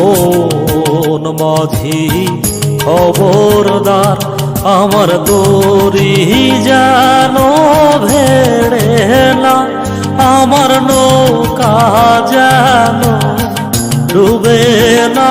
মন মাঝি খবরদার আমার তোরি যেন ভেড়ে না আমার নৌকা যেন ডুবে না।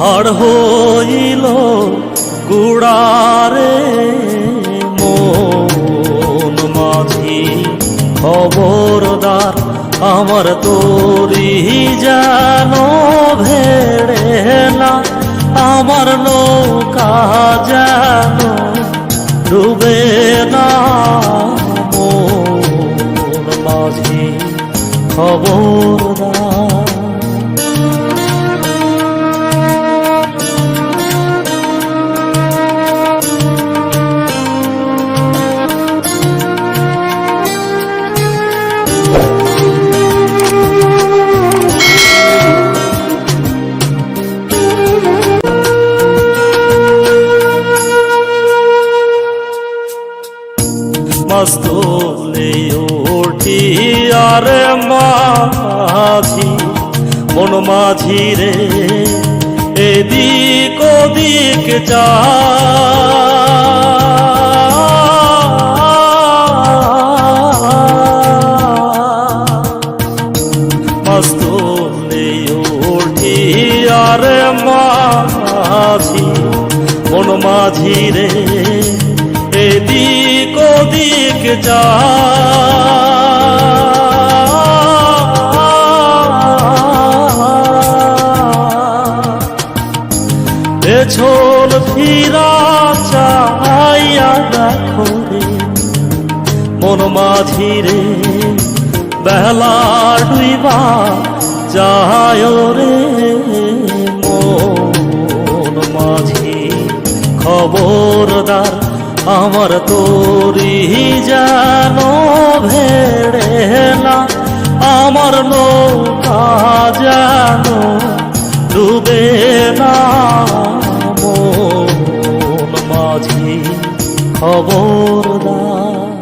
হাড় হইল গুড়ারে মন মাঝি। খবরদার আমার তোরি যেন ভেড়ে না, আমার নৌকা যেন ডুবে না। মন মাঝি খবরদার মস্তলে ওঠি আর মাঝি, মন মাঝি রে, এদিক ওদিক যা। মস্তলে ওঠি আর মাঝি, মন মাঝি রে এদিক ওদিক যা। পেছন ফিরা চাইয়া দেখো রে, মন মাঝিরে বেলা ডুইবা যায় রে। মন মাঝি খবরদার আমার তোরি যেন ভেড়ে না আমার নৌকা যেন ডুবে না মন মাঝি খবরদার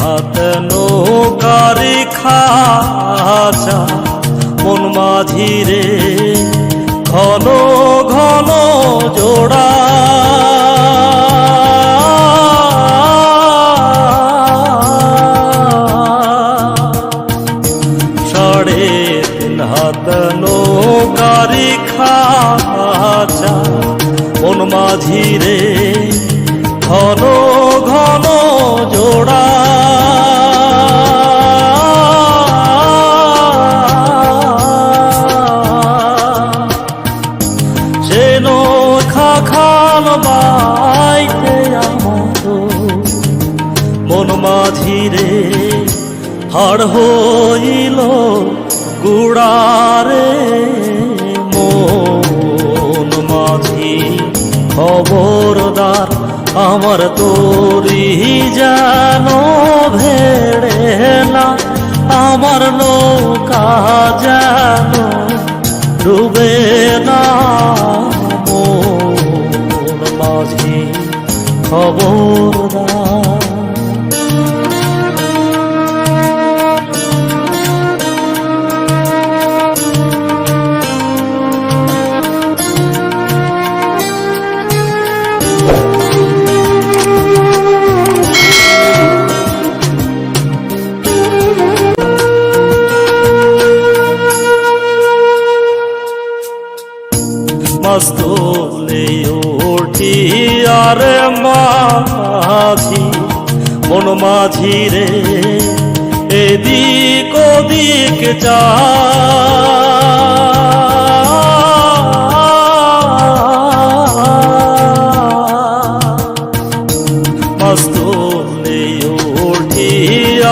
হাতে নৌকারে খাচা মন মাঝিরে ঘন ঘন জোড়া। হাড় হইল গুড়ারে মন মাঝি। খবরদার আমার তোরি যেন ভেড়ে না, আমার নৌকা যেন ডুবে না। মন মাঝি খবরদার মস্তলে ওঠি আর মাঝি, মন মাঝি রে, এদিক ওদিক যা।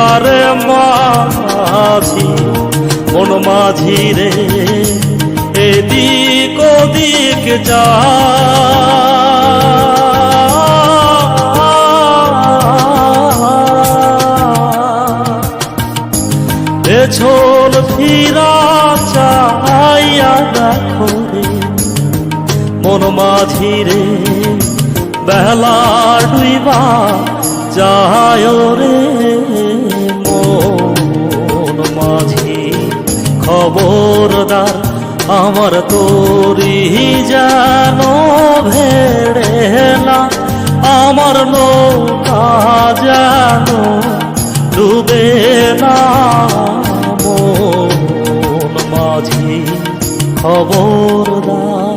আর মাঝি, মন মাঝি রে, এদিক ওদিক যা। পেছন ফিরা চাইয়া দেখো রে, মন মাঝি রে বেলা ডুইবা যায় রে, মন মাঝি খবরদার আমার তোরি যেন ভেড়েলা আমার নৌকা যেন ডুবে না মন মাঝি খবরদার।